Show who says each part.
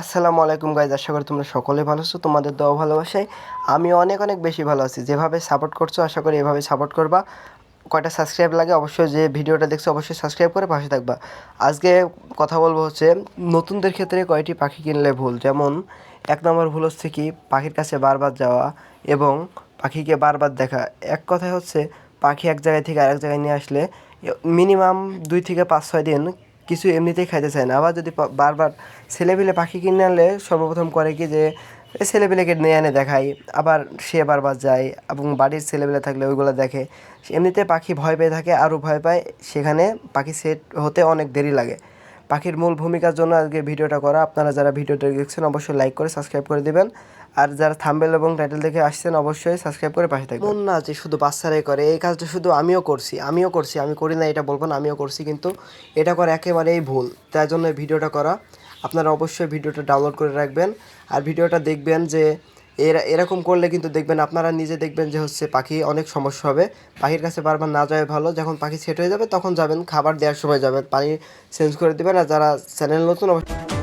Speaker 1: আসসালামু আলাইকুম গাইজ আশা করি তোমরা সকলে ভালো আছো, তোমাদের দোয়া ভালোবাসায়। আমি অনেক অনেক বেশি ভালো আছি। যেভাবে সাপোর্ট করছ, আশা করি এভাবে সাপোর্ট করবা। কয়টা সাবস্ক্রাইব লাগে অবশ্যই যে ভিডিওটা দেখছ, অবশ্যই সাবস্ক্রাইব করে পাশে থাকবা। আজকে কথা বলব হচ্ছে, নতুনদের ক্ষেত্রে কয়টি পাখি কিনলে ভুল? যেমন, এক নম্বর ভুল হচ্ছে কি, পাখির কাছে বারবার যাওয়া এবং পাখিকে বারবার দেখা। এক কথায় হচ্ছে, পাখি এক জায়গায় থেকে আরেক জায়গায় নিয়ে আসলে মিনিমাম দুই থেকে পাঁচ, ছয় দিন কিছু এমনিতেই খাইতে চায় না। আবার যদি বারবার ছেলেপিলে পাখি কিনে আনলে সর্বপ্রথম করে কি যে ছেলেপিলেকে নিয়ে এনে দেখাই। আবার সে বারবার যায় এবং বাড়ির ছেলেপিলে থাকলে ওইগুলো দেখে। এমনিতে পাখি ভয় পেয়ে থাকে, আরও ভয় পায়। সেখানে পাখি সেট হতে অনেক দেরি লাগে। পাখির মূল ভূমিকার জন্য আজকে ভিডিওটা করা। আপনারা যারা ভিডিওটা দেখছেন, অবশ্যই লাইক করে সাবস্ক্রাইব করে দেবেন। আর যারা থাম্বেল এবং টাইটেল দেখে আসছেন, অবশ্যই সাবস্ক্রাইব করে পাশে থাকবেন। না যে শুধু বাচ্চারাই করে, এই কাজটা শুধু আমিও করছি আমিও করছি, আমি করি না এটা বলব না, আমিও করছি, কিন্তু এটা করা একেবারেই ভুল। তাই জন্য ভিডিওটা করা। আপনারা অবশ্যই ভিডিওটা ডাউনলোড করে রাখবেন। আর ভিডিওটা দেখবেন যে এরা, এরকম করলে কিন্তু দেখবেন আপনারা নিজে দেখবেন যে হচ্ছে পাখি অনেক সমস্যা হবে। পাখির কাছে বারবার না যাওয়াই ভালো। যখন পাখি সেট হয়ে যাবে তখন যাবেন, খাবার দেওয়ার সময় যাবেন, পানি চেঞ্জ করে দেবেন। আর যারা চ্যানেল নতুন, অবশ্যই